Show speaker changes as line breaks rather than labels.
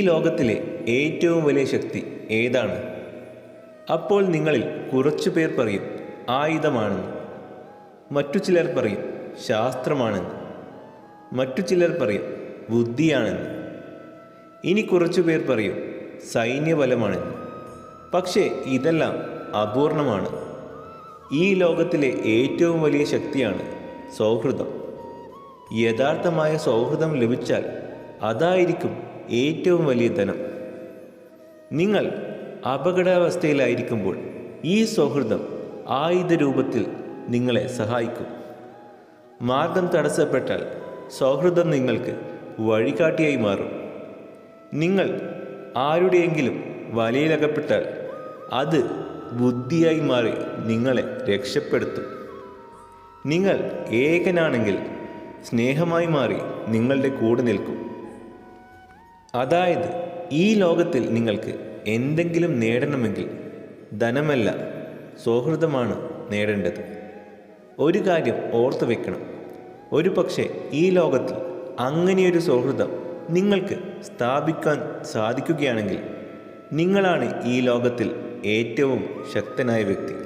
ലോകത്തിലെ ഏറ്റവും വലിയ ശക്തി ഏതാണ്? അപ്പോൾ നിങ്ങളിൽ കുറച്ചു പേർ പറയും ആയുധമാണെന്ന്. മറ്റു ചിലർ പറയും ശാസ്ത്രമാണെന്ന്. മറ്റു ചിലർ പറയും ബുദ്ധിയാണെന്ന്. ഇനി കുറച്ചു പേർ പറയും സൈന്യബലമാണെന്ന്. പക്ഷേ ഇതെല്ലാം അപൂർണമാണ്. ഈ ലോകത്തിലെ ഏറ്റവും വലിയ ശക്തിയാണ് സൗഹൃദം. യഥാർത്ഥമായ സൗഹൃദം ലഭിച്ചാൽ അതായിരിക്കും ഏറ്റവും വലിയ ധനം. നിങ്ങൾ അപകടാവസ്ഥയിലായിരിക്കുമ്പോൾ ഈ സൗഹൃദം ആയുധ രൂപത്തിൽ നിങ്ങളെ സഹായിക്കും. മാർഗം തടസ്സപ്പെട്ടാൽ സൗഹൃദം നിങ്ങൾക്ക് വഴികാട്ടിയായി മാറും. നിങ്ങൾ ആരുടെയെങ്കിലും വലയിലകപ്പെട്ടാൽ അത് ബുദ്ധിയായി മാറി നിങ്ങളെ രക്ഷപ്പെടുത്തും. നിങ്ങൾ ഏകനാണെങ്കിൽ സ്നേഹമായി മാറി നിങ്ങളുടെ കൂടെ നിൽക്കും. അതായത് ഈ ലോകത്തിൽ നിങ്ങൾക്ക് എന്തെങ്കിലും നേടണമെങ്കിൽ ധനമല്ല സൗഹൃദമാണ് നേടേണ്ടത്. ഒരു കാര്യം ഓർത്തു വെക്കണം. ഒരു പക്ഷേ ഈ ലോകത്തിൽ അങ്ങനെയൊരു സൗഹൃദം നിങ്ങൾക്ക് സ്ഥാപിക്കാൻ സാധിക്കുകയാണെങ്കിൽ നിങ്ങളാണ് ഈ ലോകത്തിൽ ഏറ്റവും ശക്തനായ വ്യക്തി.